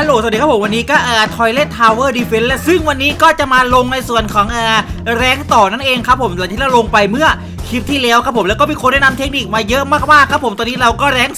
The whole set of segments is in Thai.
ฮัลโหล สวัสดีครับผม วันนี้ก็เอ่อ Toilet Tower Defense และซึ่งวันนี้ก็จะมาลงในส่วนของเอ่อแรงต่อนั่นเองครับผมหลังที่เราลงไปเมื่อคลิปที่แล้วครับผมแล้วก็มีคนแนะนำเทคนิคมาเยอะมากๆครับผมตอนนี้เราก็แรง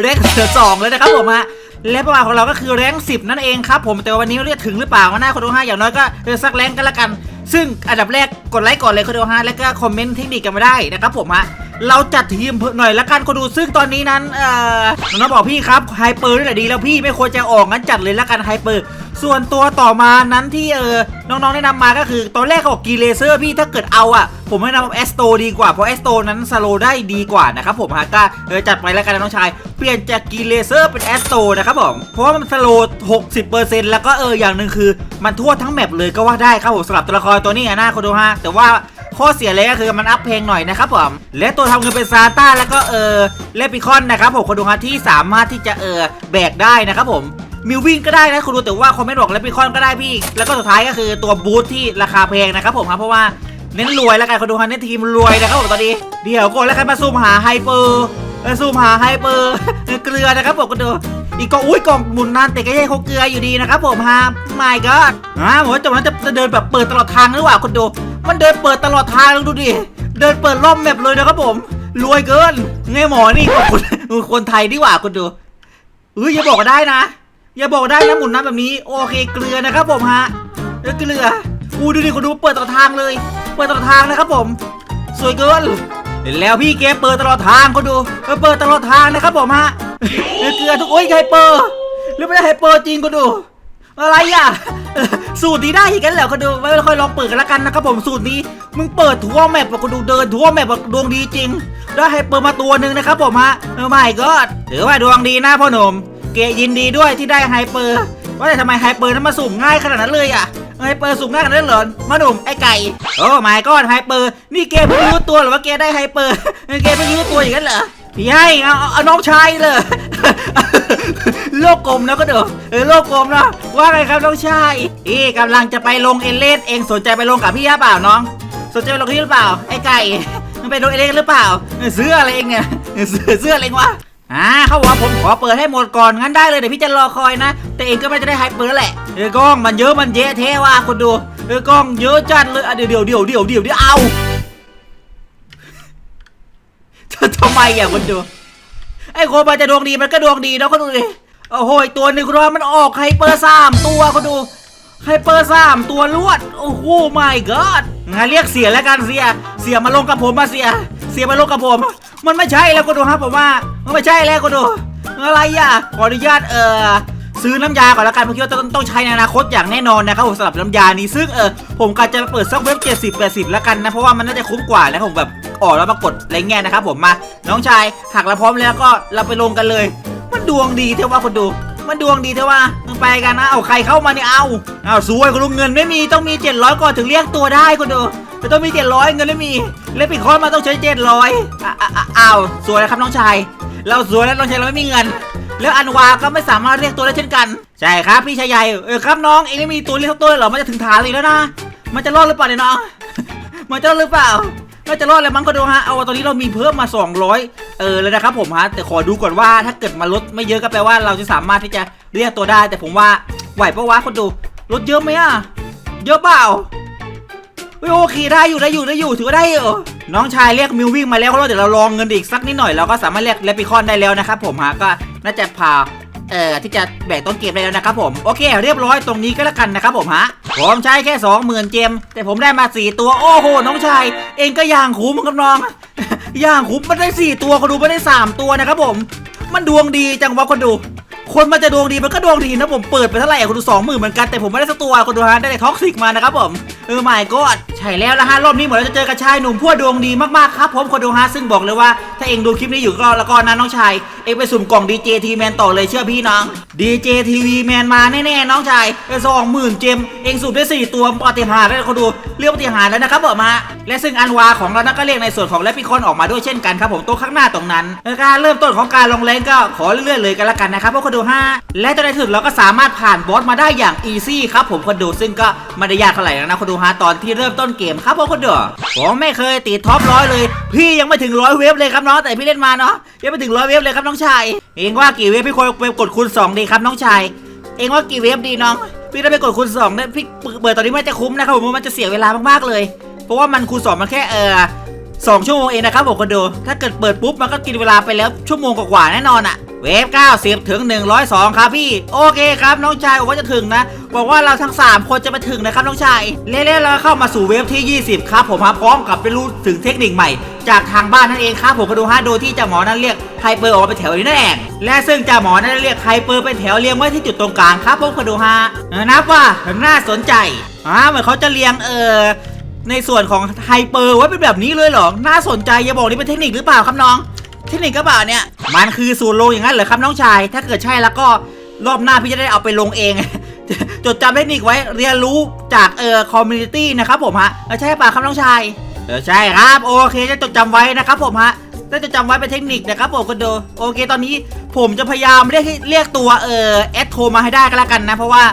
แรงเสือสองเลยนะครับผมฮะและประมาณของเราก็คือแรงสิบนั่นเองครับผมแต่วันนี้ไม่รู้จะถึงหรือเปล่าหนะคนดูฮะอย่างน้อยก็สักแรงกันละกัน ซึ่งอันดับแรก กดไลค์ก่อนเลยคนดูฮะแล้วก็คอมเมนต์เทคนิคกันมาได้นะครับผมฮะเราจัดทีมหน่อยละกันคนดูซึ่งตอนนี้นั้นเอ่อน้องบอกพี่ครับไฮเปอร์นี่แหละดีแล้วพี่ไม่ควรจะออกงั้นจัดเลยละกันไฮเปอร์ส่วนตัวต่อมานั้นที่เออน้องๆแนะนำมาก็คือตอนแรกเขาบอกกีเลเซอร์พี่ถ้าเกิดเอาอะ ผมแนะนำแอสโตดีกว่า เพราะแอสโตนั้นสโลได้ดีกว่านะครับผมฮะก็เออจัดไปแล้วกันนะน้องชาย เปลี่ยนจากกีเลเซอร์เป็นแอสโตนะครับผมเพราะว่ามันสโล60%แล้วก็เอออย่างหนึ่งคือ มันทั่วทั้งแมปเลยก็ว่าได้ครับผมสำหรับตัวละครตัวนี้นะคนดูฮะแต่ว่าข้อเสียเลยก็คือมันอัพเพลงหน่อยนะครับผมและตัวทำเงินเป็นซาต้าแล้วก็เออเลปิคอนนะครับผมคนดูฮะที่สามารถที่จะเออแบกได้นะครับผมมิววิ่งก็ได้นะคุณดูแต่ว่าคอมเมนต์บอกเลปิคอนก็ได้พี่ แล้วก็สุดท้ายก็คือตัวบูทที่ราคาแพงนะครับผมครับเพราะว่าเน้นรวยแล้วกันคนดูฮะเน้นทีมรวยนะครับผมตอนนี้เดี๋ยวก่อนแล้วกันมาซูมหาไฮเปอร์เออซูมหาไฮเปอร์เกลือนะครับผมคุณดูอีกกล่องอุ้ยกล่องหมุนนานแต่ก็ยังเขาเกลืออยู่ดีนะครับผมฮะไม่ก็อ่าผมว่าจบนั้นจะจะเดินแบบเปิดตลอดทางหรือเปล่าคุณดู มันเดินเปิดตลอดทางลองดูดิ เดินเปิดรอบแมปเลยนะครับผม รวยเกินไงหมอนี่คนคนไทยดีกว่าคุณดูเอ้ยอย่าบอกก็ได้นะ อย่าบอกได้นะหมุนน้ำแบบนี้ โอเคเกลือนะครับผมฮะเออเกลืออูดูดิคุณดูเปิดตลอดทางเลย เปิดตลอดทางนะครับผม สวยเกินแล้วพี่เกเปิดตลอดทางคุณดูเปิดตลอดทางนะครับผมฮะเออเกลือทุกโอ้ยไฮเปอร์หรือไม่ได้ไฮเปอร์จริงคุณดู อะไรอะ สูตรนี้ได้อีกแล้วเหรอคุณดูไม่ค่อยลองเปิดกันละกันนะครับผมสูตรนี้ มึงเปิดทั่วแมปอะคุณดูเดินทั่วแมปอะดวงดีจริง ได้ไฮเปอร์มาตัวหนึ่งนะครับผมฮะไม่ก็ถือว่าดวงดีนะพ่อหนุ่มเกยินดีด้วยที่ได้ไฮเปอร์ว่าแต่ทำไมไฮเปอร์นั้นมาสุ่มง่ายขนาดนั้นเลยอะไฮเปอร์สุ่มง่ายขนาดนั้นเหรอมาหนุ่มไอ้ไก่ โอ้ไม่ก็ไฮเปอร์นี่เกเพิ่งรู้ตัวเหรือว่าเกได้ไฮเปอร์เกเพิ่งรู้ตัวอย่างนั้นเหรอพี่ให้เอาเอาเอาน้องชายเลยโลกกลมนะก็เด้อเออโลกกลมนะ ว่าไงครับน้องชายอีกำลังจะไปลงเอเลนเองสนใจไปลงกับพี่หรือเปล่าน้อง สนใจไปลงกับพี่หรือเปล่า ไอ้ไก่มันไปลงเอเลนหรือเปล่าเออซื้ออะไรเองเนี่ยเออซื้อซื้ออะไรเองวะอ่าเขาบอกว่าผมขอเปิดให้หมดก่อนงั้นได้เลยเดี๋ยวพี่จะรอคอยนะ แต่เองก็ไม่จะได้ไฮเปิดแหละเออกล้องมันเยอะมันเยอะเท่ว่ะคนดูเออกล้องเยอะจัดเลยเดี๋ยวเดี๋ยวเดี๋ยวเดี๋ยวเดี๋ยวเดี๋ยวเอาจะทำไมอะคนดูไอ้โคมันจะดวงดีมันก็ดวงดีนะคนดูดิ โอ้โหอีกตัวหนึ่งคุณว่ามันออกไฮเปอร์สามตัวคนดูไฮเปอร์สามตัวลวด โอ้โห my god งั้นเรียกเสียแล้วกันเสีย เสียมาลงกับผมมาเสีย เสียมาลงกับผม มันไม่ใช่แล้วคนดูครับผมว่า มันไม่ใช่แล้วคนดู อะไรอะ ขออนุญาตเอ่อซื้อน้ำยาก่อนละกันผมคิดว่าต้องต้องใช้ในอนาคตอย่างแน่นอนนะครับผมสำหรับน้ำยานี้ซึ่งเออผมกะจะเปิดสักเว็บ70 80แล้วกันนะเพราะว่ามันน่าจะคุ้มกว่าแล้วผมแบบออกแล้วมากดอะไรเงี้ยนะครับผมมา น้องชายหักเราพร้อมแล้วก็เราไปลงกันเลย มันดวงดีเท่าว่าคนดูมันดวงดีเท่าว่าไปกันนะ เอาใครเข้ามาเนี่ยเอาเอาสวยคุณดูเงินไม่มีต้องมี 700 ก่อนถึงเรียกตัวได้คุณดูแต่ต้องมี 700 เงินไม่มี เล่นปิดคอนมาต้องใช้ 700อ้าวสวยแล้วครับน้องชาย เราสวยแล้วน้องชายเราไม่มีเงิน แล้วอันวาก็ไม่สามารถเรียกตัวได้เช่นกัน ใช่ครับพี่ชายใหญ่เออครับน้องเองไม่มีตัวเรียกสักตัวเลยเหรอมันจะถึงฐานเลยแล้วนะ มันจะรอดหรือเปล่าเนี่ยน้องมันจะรอดหรือเปล่า น่าจะรอดแล้วมั้งก็ดูฮะ เอาตอนนี้เรามีเพิ่มมา 200 เออแล้วนะครับผมฮะ แต่ขอดูก่อนว่าถ้าเกิดมาลดไม่เยอะก็แปลว่าเราจะสามารถที่จะเรียกตัวได้ แต่ผมว่าไหวปะวะคนดูลดเยอะไหมอะ เยอะเปล่าเฮ้ยโอเคได้อยู่ได้อยู่ได้อยู่ถือว่าได้อยู่น้องชายเรียกมิววิ่งมาแล้วก็เดี๋ยวเราลองเงินอีกสักนิดหน่อยเราก็สามารถเรียกเลปิคอนได้แล้วนะครับผมฮะก็น่าจะพาเอ่อที่จะแบกต้นเกมได้แล้วนะครับผมโอเค เรียบร้อยตรงนี้ก็แล้วกันนะครับผมฮะ ผมใช้แค่สองหมื่นเจม แต่ผมได้มาสี่ตัว โอ้โห น้องชาย เองก็ย่างคุ้มกับน้อง ย่างคุ้มมันได้สี่ตัวคนดูไม่ได้สามตัวนะครับผม มันดวงดีจังวะคนดู คนมันจะดวงดีมันก็ดวงดีนะผมเปิดไปเท่าไหร่คนดูสองหมื่นเหมือนกันแต่ผมไม่ได้สักตัวคนดูฮะได้แต่ท็อกซิกมานะครับผมเออไม่ก็ ช่แล้วละฮะรอบนี้เหมือนเราจะเจอกับชายหนุ่มพวกดวงดีมากๆครับผมคนดูฮะซึ่งบอกเลยว่า ถ้าเองดูคลิปนี้อยู่ก็แล้วก็นะน้องชาย เองไปสุ่มกล่องดีเจทีแมนต่อเลยเชื่อพี่น้องดีเจทีวีแมนมาแน่ๆน้องชายเออสองหมื่นเจม เองสุ่มได้สี่ตัวปฏิหารแล้วคนดูเรียกปฏิหารแล้วนะครับผมฮะและซึ่งอันวาของเรานั้นก็เรียกในส่วนของแลปิคอนออกมาด้วยเช่นกันครับผมตัวข้างหน้าตรงนั้นการเริ่มต้นของการลงแรงก็ขอเรื่อยๆเลยกันละกันนะครับพวกคนดูฮะและจนในที่สุดเราก็สามารถผ่านบอสมาได้อย่างอีซี่ครับผมคนดูซึ่งก็ไม่ได้ยากเท่าไหร่นะคนดูฮะตอนที่เริ่มต้นเกมครับผมคนดูผมไม่เคยติดท็อปร้อยเลย พี่ยังไม่ถึงร้อยเวฟเลยครับน้องแต่พี่เล่นมาเนาะยังไม่ถึงร้อยเวฟเลยครับน้องชายเองว่ากี่เวฟพี่ควรไปกดคูณสองดีครับน้องชายเองว่ากี่เวฟดีน้อง พี่ได้ไปกดคูณสองเนี่ยพี่เปิดตอนนี้มันจะคุ้มนะครับผมมันจะเสียเวลามากๆเลย เพราะว่ามันคูณสองมันแค่เออ สองชั่วโมงเองนะครับผมคนดู ถ้าเกิดเปิดปุ๊บมันก็กินเวลาไปแล้วชั่วโมงกว่าๆแน่นอนอะเวฟ90 ถึง 102 ครับพี่ โอเคครับน้องชายบอกว่าจะถึงนะบอกว่าเราทั้ง 3 คนจะไปถึงนะครับน้องชายเล่ๆเราเข้ามาสู่เวฟที่ 20 ครับผมพร้อมกับไปรู้ถึงเทคนิคใหม่ จากทางบ้านนั่นเองครับผมก็ดูฮะโดยที่จ้าหมอนั้นเรียกไฮเปอร์ออกมาเป็นแถวนี้นั่นเองและซึ่งจ้าหมอนั้นเรียกไฮเปอร์เป็นแถวเรียงไว้ที่จุดตรงกลางครับผมก็ดูฮะเออนับว่าน่าสนใจอ่าเหมือนเขาจะเรียงเออ ในส่วนของไฮเปอร์ไว้เป็นแบบนี้เลยเหรอ น่าสนใจอย่าบอกนี่เป็นเทคนิคหรือเปล่าครับน้อง เทคนิคก็เปล่าเนี่ย มันคือสูตรลงอย่างนั้นเหรอครับน้องชาย ถ้าเกิดใช่แล้วก็รอบหน้าพี่จะได้เอาไปลงเอง จดจำเทคนิคไว้เรียนรู้จากเอ่อคอมมูนิตี้นะครับผมฮะใช่ป่ะครับน้องชายเออใช่ครับโอเคจะจดจำไว้นะครับผมฮะจะจดจำไว้เป็นเทคนิคนะครับผมก็ดูโอเคตอนนี้ผมจะพยายามเรียกเรียกตัวเอ่อแอดโทรมาให้ได้ก็แล้วกันนะ เพราะว่า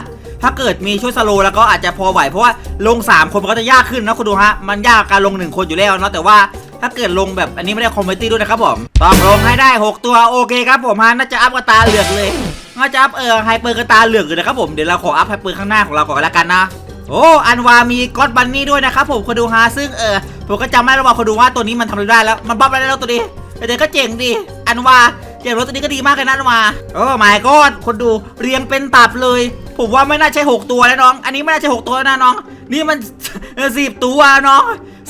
ถ้าเกิดมีช่วยสโลว์แล้วก็อาจจะพอไหวเพราะว่าลง 3 คนมันก็จะยากขึ้นนะคุณดูฮะมันยากการลง 1 คนอยู่แล้วเนาะแต่ว่าถ้าเกิดลงแบบอันนี้ไม่ได้คอมมูนิตี้ด้วยนะครับผมต้องลงให้ได้ 6 ตัวโอเคครับผมฮะน่าจะอัพกระตาเหลือกเลยน่าจะอัพเออไฮเปอร์กระตาเหลือกเลยนะครับผมเดี๋ยวเราขออัพไฮเปอร์ข้างหน้าของเราก่อนแล้วกันนะโอ้อันวามีก็อดบันนี่ด้วยนะครับผมคนดูฮาซึ่งเออผมก็จำไม่ได้แล้วว่าคนดูว่าตัวนี้มันทำได้แล้วมันบัฟอะไรได้แล้วตัวนี้แต่เด็กก็เจ๋งดีอันวา เจ๋งรถตัวนี้ก็ดีมากเลยนะอันวาโอ้หมายก็คนดูเรียงเป็นตับเลย ผมว่าไม่น่าใช่ 6 ตัวแล้วน้อง อันนี้ไม่น่าใช่ 6 ตัวแล้วนะน้อง นี่มันสิบตัวน้อง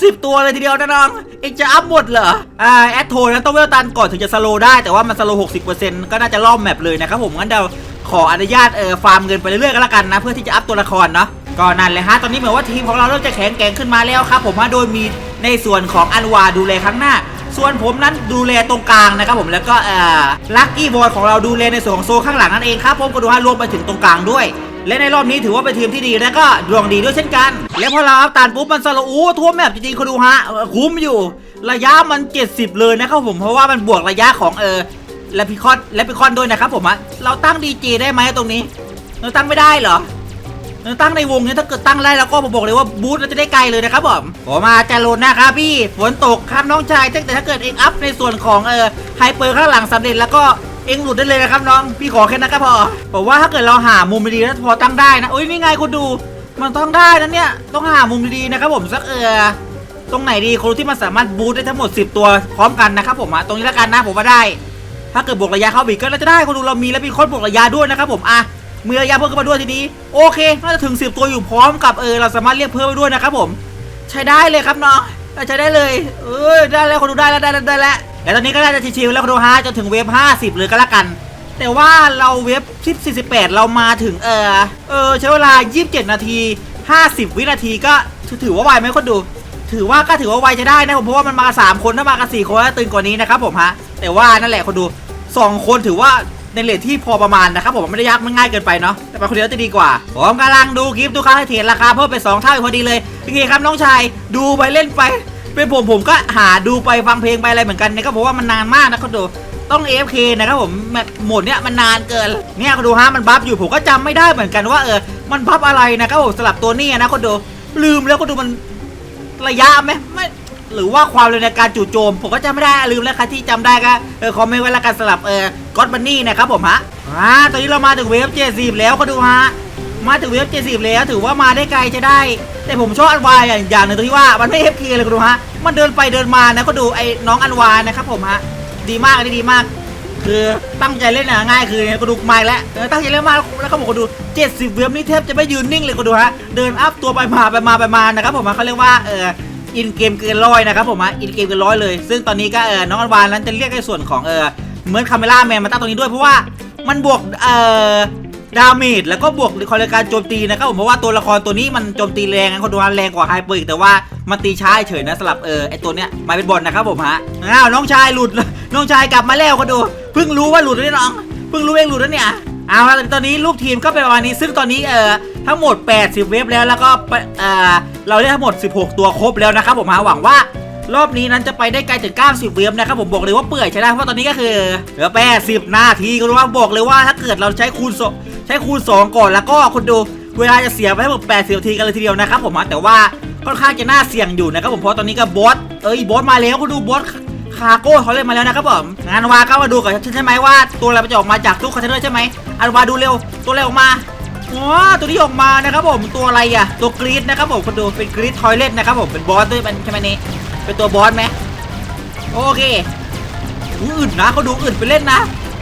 สิบตัวเลยทีเดียวนะน้อง เองจะอัพหมดเหรอ อ่าแอดโทนั้นต้องเวลตันก่อนถึงจะสโลว์ได้แต่ว่ามันสโลว์หกสิบเปอร์เซ็นต์ก็น่าจะล่อมแมปเลยนะครับผมงั้นเดี๋ยวขออนุญาตเอ่อฟาร์มเงินไปเรื่อยๆก็แล้วกันนะ เพื่อที่จะอัพตัวละครเนาะก็นั่นเลยฮะ ตอนนี้เหมือนว่าทีมของเราเริ่มจะแข็งแกร่งขึ้นมาแล้วครับผมฮะโดยมีในส่วนของอันวาดูแลข้งหน้า ส่วนผมนั้นดูแลตรงกลางนะครับผมแล้วก็เอ่อลัคกี้บอยของเราดูแลในส่วนของโซนข้างหลังนั่นเองครับผมก็ดูฮะรวมไปถึงตรงกลางด้วย และในรอบนี้ถือว่าเป็นทีมที่ดีและก็ดวงดีด้วยเช่นกัน และพอเราอัพตานปุ๊บมันสโลว์อู้ทั่วแมปจริงๆคุณดูฮะคุ้มอยู่ ระยะมัน 70 เลยนะครับผมเพราะว่ามันบวกระยะของเออแลพิคอนแลพิคอนด้วยนะครับผมฮะเราตั้งดีเจได้ไหมตรงนี้ เราตั้งไม่ได้เหรอ ตั้งในวงเนี้ถ้าเกิดตั้งได้แล้วก็ผมบอกเลยว่าบูธเราจะได้ไกลเลยนะครับผมผมมาจะโหลดนะครับพี่ฝนตกครับน้องชายแต่ถ้าเกิดเองอัพในส่วนของเออไฮเปอร์ข้างหลังสำเร็จแล้วก็เองหลุดได้เลยนะครับน้อง พี่ขอแค่นั้นก็พอผมว่าถ้าเกิดเราหามุมดีแล้วพอตั้งได้นะโอ้ยนี่ไงคุณดู มันต้องได้นะเนี่ยต้องหามุมดีนะครับผมสักเออตรงไหนดีคนที่มันสามารถบูทได้ทั้งหมด 10 ตัวพร้อมกันนะครับผมอะตรงนี้แล้วกันนะผมว่าได้ ถ้าเกิดบวกระยะเข้าบีก็น่าจะได้คนดูเรามีแล้วมีคนบวกระยะด้วยนะครับผมอะ มีระยะเพิ่มขึ้นมาด้วยทีนี้โอเคน่าจะถึง10ตัวอยู่พร้อมกับเออเราสามารถเรียกเพิ่มไปด้วยนะครับผม ใช้ได้เลยครับน้องใช้ได้เลยเออได้แล้วคนดูได้แล้วได้แล้วได้แล้วแต่ตอนนี้ก็น่าจะชิวๆแล้วคนดูฮะจนถึงเวฟ50เลยก็แล้วกัน แต่ว่าเราเวฟที่48 เรามาถึงเออเออใช้เวลา 27 นาที 50 วินาทีก็ถือว่าไวไหมคนดู ถือว่าก็ถือว่าไวจะได้นะผมเพราะว่ามันมา 3 คนถ้ามากัน4คนตึงกว่านี้นะครับผมฮะแต่ว่านั่นแหละคนดู 2 คนถือว่า ในเลทที่พอประมาณนะครับผมไม่ได้ยากไม่ง่ายเกินไปเนาะแต่ไปคนเดียวจะดีกว่าผมกำลังดูคลิปทุกครั้งให้เห็นราคาเพิ่มไป2เท่าพอดีเลยโอเคครับน้องชายดูไปเล่นไป เป็นผมผมก็หาดูไปฟังเพลงไปอะไรเหมือนกันนะครับเพราะว่ามันนานมากนะเขาดูต้อง AFK นะครับผมแบบโหมดเนี้ยมันนานเกินเนี่ยเขาดูฮะมันบัฟอยู่ผมก็จำไม่ได้เหมือนกันว่าเออมันบัฟอะไรนะครับผมสลับตัวนี้นะเขาดูลืมแล้วก็ดูมันระยะไหมไม่ หรือว่าความเร็วในการจู่โจม ผมก็จำไม่ได้ลืมแล้วใครที่จำได้ก็เออคอมเมนต์ไว้ล้วกันสลับเออก็อดบันนี่นะครับผมฮะอ่าตอนนี้เรามาถึงเวฟเจสีแล้วก็ดูฮะมาถึงเวฟเจสีแล้วถือว่ามาได้ไกลจะได้ แต่ผมชอบอันวายอย่างอย่างหนึ่งตรงที่ว่ามันไม่เอฟเคเลยก็ดูฮะมันเดินไปเดินมานะก็ดูไอ้น้องอันวายนะครับผมฮะดีมากอันนี้ดีมาก คือตั้งใจเล่นนะง่ายคือก็ดูไม่แล้วเออตั้งใจเล่นมากแล้วก็บอกก็ดู 70 เว็บนี่แทบจะไม่ยืนนิ่งเลยก็ดูฮะเดินอัพตัวไปมาไปมาไปมานะครับผมฮะเขาเรียกว่าเออ อินเกมเกินร้อยนะครับผมฮะอินเกมเกินร้อยเลย ซึ่งตอนนี้ก็เออน้องอันวานนั้นจะเรียกในส่วนของเออเหมือนคาเมล่าแมนมาตั้งตรงนี้ด้วยเพราะว่ามันบวกเอ่อดาเมจแล้วก็บวกคอในการโจมตีนะครับผมเพราะว่าตัวละครตัวนี้มันโจมตีแรงนะคนดูฮะแรงกว่าไฮเปอร์อีกแต่ว่ามันตีช้าเฉยนะสำหรับเออไอตัวเนี้ยมาเป็นบอลนะครับผมฮะอ้าวน้องชายหลุดน้องชายกลับมาแล้วคนดูเพิ่งรู้ว่าหลุดด้วยน้องเพิ่งรู้เองหลุดแล้วเนี่ยเอาละตอนนี้ลูกทีมก็เป็นประมาณนี้ซึ่งตอนนี้เออ ทั้งหมด 80 เว็บแล้วแล้วก็เอ่อเราได้ทั้งหมด 16 ตัวครบแล้วนะครับผมฮะหวังว่ารอบนี้นั้นจะไปได้ไกลถึง 90 เว็บนะครับผมบอกเลยว่าเปื่อยใช้ได้เพราะตอนนี้ก็คือเหลือ80นาทีก็รู้ว่าบอกเลยว่าถ้าเกิดเราใช้คูณใช้คูณ 2 ก่อนแล้วก็คุณดูเวลาจะเสียไปทั้งหมด80นาทีกันเลยทีเดียวนะครับผมแต่ว่าค่อนข้างจะน่าเสี่ยงอยู่นะครับผมเพราะตอนนี้ก็บอสเอ้ยบอสมาแล้วคุณดูบอสคาโก้เขาเล่นมาแล้วนะครับผมงานวาก็มาดูกับฉันใช่ไหมว่าตัวอะไรมันจะออกมาจากตู้คอนเทนเนอร์ใช่ไหมอันวาดูเร็วตัวอะไรออกมา อ๋อตัวนี้ออกมานะครับผมตัวอะไรอะตัวกรีดนะครับผมคนดูเป็นกรีดทอยเล็ตนะครับผมเป็นบอสด้วยมันใช่ไหมนี่เป็นตัวบอสไหมโอเคอุ๊ยอึดนะเขาดูอึดไปเล่นนะ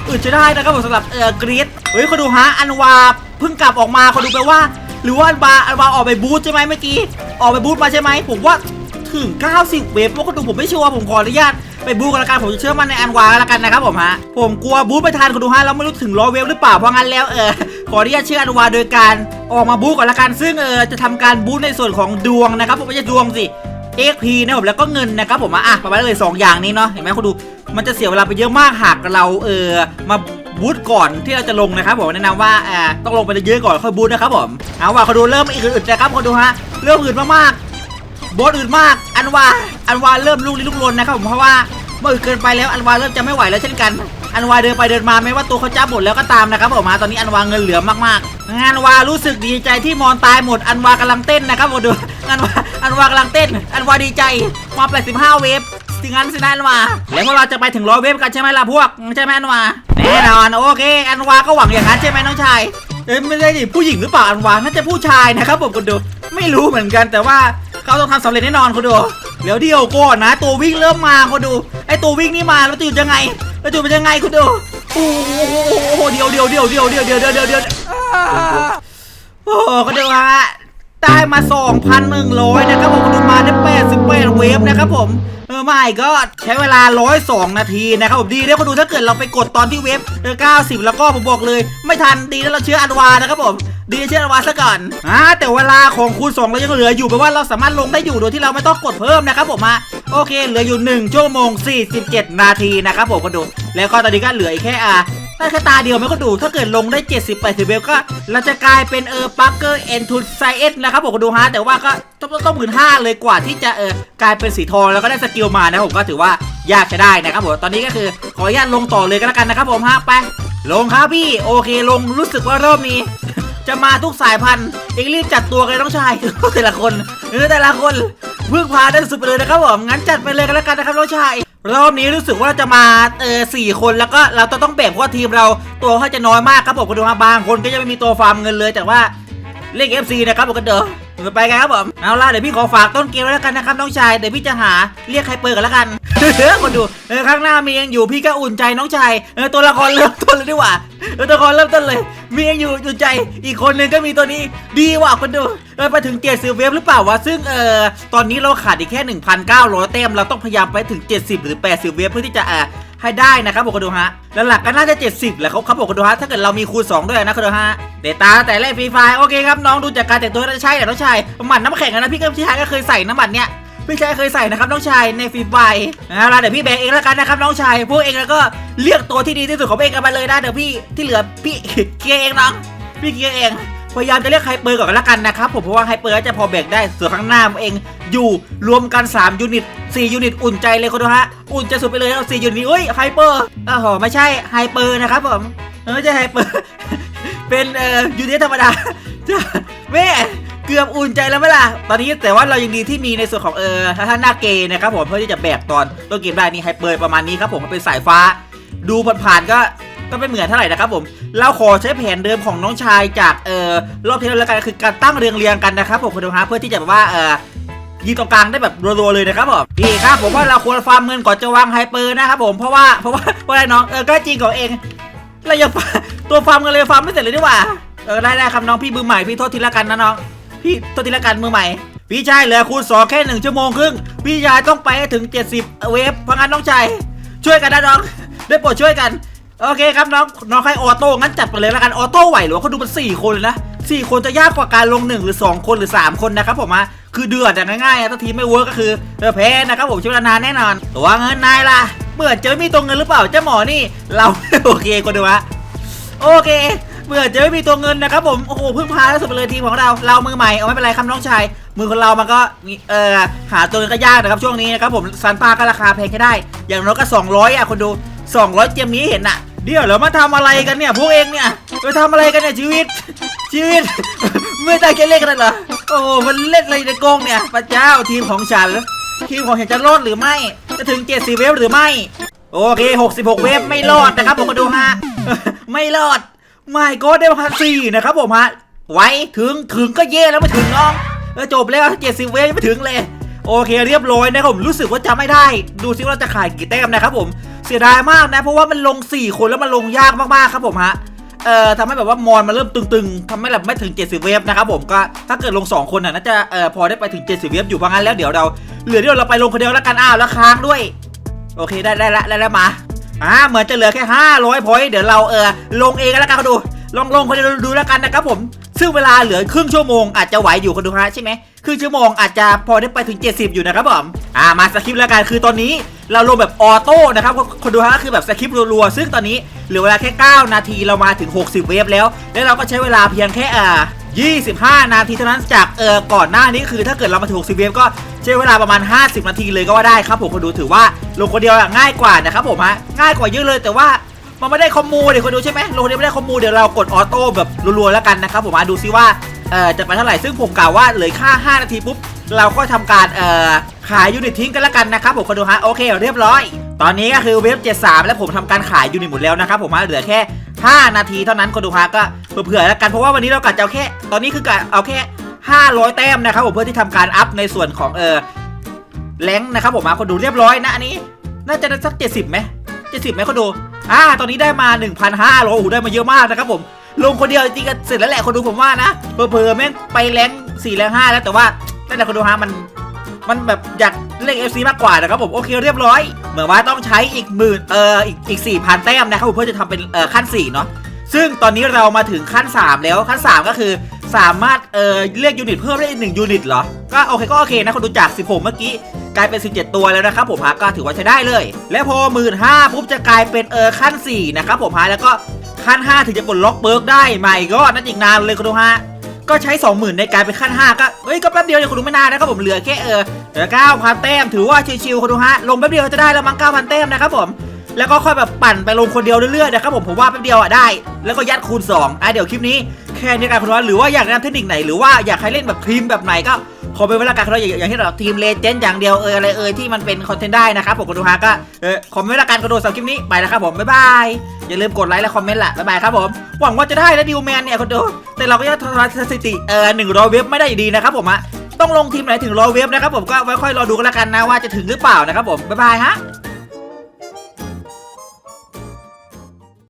อึดจะได้นะครับผมสำหรับเออกรีดเฮ้ยเขาดูฮะอันวาเพิ่งกลับออกมาเขาดูไปว่า หรือว่าอันวาอันวาออกไปบูธใช่ไหมเมื่อกี้ออกไปบูธมาใช่ไหมผมว่า ถึง 90 เวฟเพราะคนดูผมไม่ชัวร์ผมขออนุญาตไปบูกันละกันผมจะเชื่อมั่นในอันวาละกันนะครับผมฮะผมกลัวบูไปทานคนดูฮะแล้วไม่รู้ถึงร้อยเวฟหรือเปล่าเพราะงั้นแล้วเออขออนุญาตเชื่ออันวาโดยการออกมาบูก่อนละกัน ซึ่งเออจะทำการบูในส่วนของดวงนะครับผมไม่ใช่ดวงสิ XP นะผมแล้วก็เงินนะครับผมอะประมาณเลย 2 อย่างนี้เนาะเห็นไหมคุณดูมันจะเสียเวลาไปเยอะมากหากเราเออมาบูทก่อนที่เราจะลงนะครับผมแนะนำว่าอ่าต้องลงไปเยอะก่อนค่อยบูทนะครับผมเอาว่าเขาดูเริ่มอึดๆนะครับเขาดูฮะเริ่มอึดมากๆ บอสอื่นมาก อันวา อันวาเริ่มลุกลี้ลุกลนนะครับผมเพราะว่าเมื่อเกินไปแล้วอันวาเริ่มจะไม่ไหวแล้วเช่นกัน อันวาเดินไปเดินมาไม่ว่าตัวเขาจะหมดแล้วก็ตามนะครับผมมาตอนนี้อันวาเงินเหลือมากๆงานวารู้สึกดีใจที่มอนตายหมดอันวากำลังเต้นนะครับผมดูอันวาอันวากำลังเต้น อันวาดีใจมา85 เวฟสิงั้นสินะอันวาแล้วพวกเราจะไปถึงร้อยเวฟกันใช่ไหมล่ะพวกใช่ไหมอันวาแน่นอนโอเค อันวาก็หวังอย่างนั้นใช่ไหมน้องชายเอ้ยไม่ได้ดิผู้หญิงหรือเปล่าอันวาน่าจะผู้ชายนะครับผมคุณดูไม่รู้เหมือนกันแต่ว่า เขาต้องทำสำเร็จแน่นอนคุณดูเดี๋ยวเดียวก่อนนะ ตัววิ่งเริ่มมาคุณดูไอตัววิ่งนี่มาแล้วจะอยู่ยังไงแล้วจะอยู่เป็นยังไงคุณดูโอ้โหเดียวเดียวเดียวเดียวเดียวเดียวเดียวเดียวเดียวอ่าโอ้โหคุณดูฮะ ได้มา 2,100 นะครับผมคุณดูมาได้88เวฟนะครับผมเออไม่ก็ใช้เวลา 102 นาทีนะครับผมดีนะคุณดูถ้าเกิดเราไปกดตอนที่เวฟเออ90 แล้วก็ผมบอกเลย ไม่ทันดีแล้วเราเชื่ออันวานะครับผมดีเชื่ออันวาซะก่อนอ่าแต่เวลาของคูณ2เรายังเหลืออยู่แปลว่าเราสามารถลงได้อยู่โดยที่เราไม่ต้องกดเพิ่มนะครับผมมาโอเค เหลืออยู่ 1 ชั่วโมง 47 นาทีนะครับผมก็ดู แล้วก็ตอนนี้ก็เหลือแค่อ่า ได้แค่ตาเดียวไหมก็ดูถ้าเกิดลงได้ 70 80เวลก็ เราจะกลายเป็นเออปักเกอร์เอ็นทูไซเอสนะครับผมก็ดูฮะแต่ว่าก็ต้องต้องหมื่นห้าเลยกว่าที่จะเออกลายเป็นสีทองแล้วก็ได้สกิลมานะผมก็ถือว่ายากใช้ได้นะครับผมตอนนี้ก็คือขออนุญาตลงต่อเลยก็แล้วกันนะครับผมฮะไป ลงครับพี่โอเคลงรู้สึกว่ารอบนี้ จะมาทุกสายพันธุ์เองรีบจัดตัวกันเลยน้องชาย แต่ละคนเออแต่ละคนเพิ่งพาได้สุดไปเลยนะครับผมงั้นจัดไปเลยกันแล้วกันนะครับน้องชาย รอบนี้รู้สึกว่าจะมาเออสี่คนแล้วก็เราต้องแบ่งเพราะว่าทีมเราตัวเขาจะน้อยมากครับผมคุณดูมาบางคนก็จะไม่มีตัวฟาร์มเงินเลยแต่ว่าเลกเอฟซีนะครับผมกันเด้อ เราไปกันครับผมเอาล่ะเดี๋ยวพี่ขอฝากต้นเกมไว้แล้วกันนะครับน้องชายเดี๋ยวพี่จะหาเรียกใครเปิดกันแล้วกันเออคนดูเออข้างหน้ามียังอยู่พี่ก็อุ่นใจน้องชายเออตัวละครเริ่มต้นเลยดีกว่าเออตัวละครเริ่มต้นเลย มียังอยู่อุ่นใจ อีกคนหนึ่งก็มีตัวนี้ดีว่ะคนดูเออไปถึงเจ็ดสิบเวฟหรือเปล่าวะซึ่งเออตอนนี้เราขาดอีกแค่ 1,900 เต็มเราต้องพยายามไปถึง 70 หรือ 80 เวฟเพื่อที่จะเออ ให้ได้นะครับผมคนดูฮะแล้วหลักก็น่าจะ 70แหละครับครับผมคนดูฮะถ้าเกิดเรามีคูณ2ด้วยนะคนดูฮะเดต้าแต่แรกฟรีไฟโอเคครับน้องดูจากการแต่งตัวน่าจะใช่แหละน้องชายหมันน้ำแข็งนะพี่ก็พี่ชายก็เคยใส่น้ำหมันเนี้ยพี่ชายเคยใส่นะครับน้องชายในฟรีไฟเอาล่ะเดี๋ยวพี่แบกเองแล้วกันนะครับน้องชายพวกเองแล้วก็เลือกตัวที่ดีที่สุดของเองกันมาเลยนะเดี๋ยวพี่ที่เหลือพี่เคลียร์เองน้องพี่เคลียร์เอง พยายามจะเรียกไฮเปอร์ก่อนล้วกันนะครับผมเพราะว่าไฮเปอร์จะพอแบกได้ส่วนข้างหน้าเองอยู่รวมกัน 3 ยูนิต 4 ยูนิต อุ่นใจเลยคนดูฮะ อุ่นใจสุดไปเลยเอา4ยูนิตเอ้ยไฮเปอร์อ้าวไม่ใช่ไฮเปอร์นะครับผมเออไม่ใช่ไฮเปอร์เป็นเอ่อยูนิตธรรมดาแม่เกือบอุ่นใจแล้วไหมล่ะ ตอนนี้แต่ว่าเรายังดีที่มีในส่วนของเออท่านหน้าเกย์นะครับผมเพื่อที่จะแบกตอนต้นเกมได้นี่ไฮเปอร์ประมาณนี้ครับผมมันเป็นสายฟ้า ดูผ่านๆก็ ก็ไม่เหมือนเท่าไหร่นะครับผมเราขอใช้แผนเดิมของน้องชายจากเอ่อรอบที่แล้วแล้วกันคือการตั้งเรียงเรียงกันนะครับผมคุณผู้ชมฮะเพื่อที่จะแบบว่าเอ่อยิงตรงกลางได้แบบรัวๆเลยนะครับผมพี่ครับผมว่าเราควรฟาร์มเงินก่อนจะวางไฮเปอร์นะครับผมเพราะว่าเพราะว่าเพราะอะไรน้องเออก็จริงของเองเราอย่าตัวฟาร์มกันเลยฟาร์มไม่เสร็จเลยดีกว่าเออได้ได้ครับน้องพี่มือใหม่พี่โทษทีละกันนะน้องพี่โทษทีละกันมือใหม่พี่ชายเหลือคูณสองแค่หนึ่งชั่วโมงครึ่งพี่ชายต้องไปถึง 70 เวฟเพราะงั้นน้องชายช่วยกันนะน้องได้โปรดช่วยกัน โอเคครับน้องน้องใครออโต้งั้นจัดไปเลยละกันออโต้ไหวหรือว่าเขาดูเป็นสี่คนเลยนะสี่คนจะยากกว่าการลงหนึ่งหรือสองคนหรือสามคนนะครับผมฮะคือเดือดอย่างง่ายๆอะถ้าทีมไม่เวิร์กก็คือเออแพ้นะครับผมใช้เวลานานแน่นอนตัวเงินนายล่ะเมื่อจะไม่มีตัวเงินหรือเปล่าเจ้าหมอนี่ เราโอเคคนดูฮะโอเคเมื่อจะไม่มีตัวเงินนะครับผม โอ้โหเพิ่งพาล้วสุดไปเลยทีมของเรา เรามือใหม่เอาไม่เป็นไรครับน้องชาย มือของเรามันก็เอ่อหาตัวเงินก็ยากนะครับช่วงนี้นะครับผมซันปาก็ราคาแพงแค่ได้ อย่างน้อยก็ 200 อะคนดู 200 เจมนี้เห็นอะ เดี๋ยวเรามาทำอะไรกันเนี่ยพวกเองเนี่ยไปทำอะไรกันเนี่ยชีวิต ชีวิต ไม่ได้แค่เล่นกันเหรอโอ้โหมันเล่นอะไรในกองเนี่ยพระเจ้าทีมของฉันทีมของฉันจะรอดหรือไม่ จะถึง70เวฟหรือไม่ โอเค66เวฟไม่รอดนะครับผมมาดูฮะไม่รอดไม่ก็ได้พันสี่นะครับผมฮะไว้ถึงถึงก็เย่แล้วไม่ถึงน้องจบแล้ว70เวฟไม่ถึงเลยโอเคเรียบร้อยนะครับผมรู้สึกว่าจะไม่ได้ ดูซิว่าเราจะขายกี่แต้มนะครับผม เสียดายมากนะ เพราะว่ามันลง 4 คนแล้วมันลงยากมากๆครับผมฮะเอ่อทำให้แบบว่ามอนมันเริ่มตึงๆทำให้แบบไม่ถึง 70 เวฟนะครับผมก็ถ้าเกิดลง 2 คนน่ะน่าจะเอ่อพอได้ไปถึง 70 เวฟอยู่เพราะงั้นแล้วเดี๋ยวเราเหลือเดี๋ยวเราไปลงคนเดียวแล้วกันอ้าวแล้วค้างด้วย โอเคได้ได้ละได้แล้วมาอ่าเหมือนจะเหลือแค่ 500พอยต์เดี๋ยวเราเออลงเองกันแล้วกันคนดูลองลงคนเดียวดูแล้วกันนะครับผม ซึ่งเวลาเหลือครึ่งชั่วโมงอาจจะไหวอยู่คนดูฮะใช่ไหมครึ่งชั่วโมงอาจจะพอได้ไปถึง 70 อยู่นะครับผมอ่ามาสคริปต์แล้วกันคือตอนนี้เราลงแบบออโต้นะครับคนดูฮะคือแบบสคริปต์รัวๆซึ่งตอนนี้เหลือเวลาแค่ 9 นาทีเรามาถึง 60 เวฟแล้ว แล้วเราก็ใช้เวลาเพียงแค่อ่า25 นาทีเท่านั้นจากเออก่อนหน้านี้คือ ถ้าเกิดเรามาถึง 60 เวฟก็ใช้เวลาประมาณ 50 นาทีเลยก็ว่าได้ครับผมคนดูถือว่าลงคนเดียวง่ายกว่านะครับผมฮะง่ายกว่าเยอะเลยแต่ว่า มันไม่ได้คอมมูเดี๋ยวคนดูใช่ไหมลงนเดียวไม่ได้คอมมูเดี๋ยวเรากดออโต้แบบรัวๆแล้วกันนะครับผมมาดูซิว่าเอ่อจะไปเท่าไหร่ซึ่งผมกล่าวว่าเหลือค่า 5 นาทีปุ๊บเราก็ทำการเอ่อขายยูนิตทิ้งกันแล้วกันนะครับผมคนดูฮะโอเคเรียบร้อย ตอนนี้ก็คือเวฟ73 แล้วผมทำการขายยูนิตหมดแล้วนะครับผมฮะเหลือแค่ 5 นาทีเท่านั้นคนดูฮะก็เผื่อๆแล้วกันเพราะว่าวันนี้เรากะจะเอาแค่ตอนนี้คือกะเอาแค่ 500 แต้มนะครับผมเพื่อที่ทำการอัพในส่วนของเออแรงนะครับผมมาคนดูเรียบร้อยนะอันนี้ น่าจะสัก 70ไหม70ไหมคนดู อ่าตอนนี้ได้มา 1,500โอ้โหได้มาเยอะมากนะครับผมลงคนเดียวจริงๆก็เสร็จแล้วแหละคนดูผมว่านะเผลอๆแม่งไปแรงค์4แรงค์5แล้วแต่ว่านั่นแหละคนดูฮะมันมันแบบอยากเล่น FC มากกว่านะครับผมโอเคเรียบร้อย เหมือนว่าต้องใช้อีกหมื่นเอ่ออีกอีกสี่พันแต้มนะครับผมเพื่อจะทำเป็นเอ่อขั้น4เนาะซึ่งตอนนี้เรามาถึงขั้น 3 แล้วขั้น 3 ก็คือ สามารถเอ่อเรียกยูนิตเพิ่มได้อีกหนึ่งยูนิตเหรอ ก็โอเคก็โอเคนะคนดูจาก 16 เมื่อกี้ กลายเป็น 17 ตัวแล้วนะครับผมฮะก็ถือว่าใช้ได้เลย และพอหมื่นห้าปุ๊บจะกลายเป็นเออขั้น 4 นะครับผมฮะแล้วก็ขั้น 5 ถึงจะปลดล็อกเบิร์กได้ใหม่ก็นั่นอีกนานเลยคุณดูฮะก็ใช้ 20,000 ในการเป็นขั้น 5 ก็เอ้ยก็แป๊บเดียวเนี่ยคุณดูไม่นานนะครับผมเหลือแค่เออเหลือ9,000 แต้ม ถือว่าชิวๆคุณดูฮะลงแป๊บเดียวจะได้แล้วมั้ง9,000 แต้มนะครับผม แล้วก็ค่อยแบบปั่นไปลงคนเดียวเรื่อยๆนะครับผมผมว่าแป๊บเดียวอะได้ แล้วก็ยัดคูณ2อะเดี๋ยวคลิปนี้แค่นี้กันคุณว่าหรือว่าอยากแนะนำเทคนิคไหนหรือว่าอยากให้เล่นแบบทีมแบบไหนก็ขอเป็นเวลาการคุณว่าอย่างอย่างที่เราทีมเลเจนด์อย่างเดียวเอออะไรเออที่มันเป็นคอนเทนต์ได้นะครับผมคุณดูฮะก็เออขอเป็นเวลาการกระโดดสำหรับคลิปนี้ไปแล้วครับผมบ๊ายบายอย่าลืมกดไลค์และคอมเมนต์ละบ๊ายบายครับผมหวังว่าจะได้นะดิวแมนเนี่ยคุณดูแต่เราก็ยังทำสถิติเออหนึ่งร้อยเว็บไม่ได้อยู่ดีนะครับผมอะต้องลงทีมไหนถึงร้อยเว็บนะครับผมก็ไว้ค่อยรอดูกันล้วกันนะว่าจะถึงหรือเปล่านะครับผมบ๊ายบายฮะ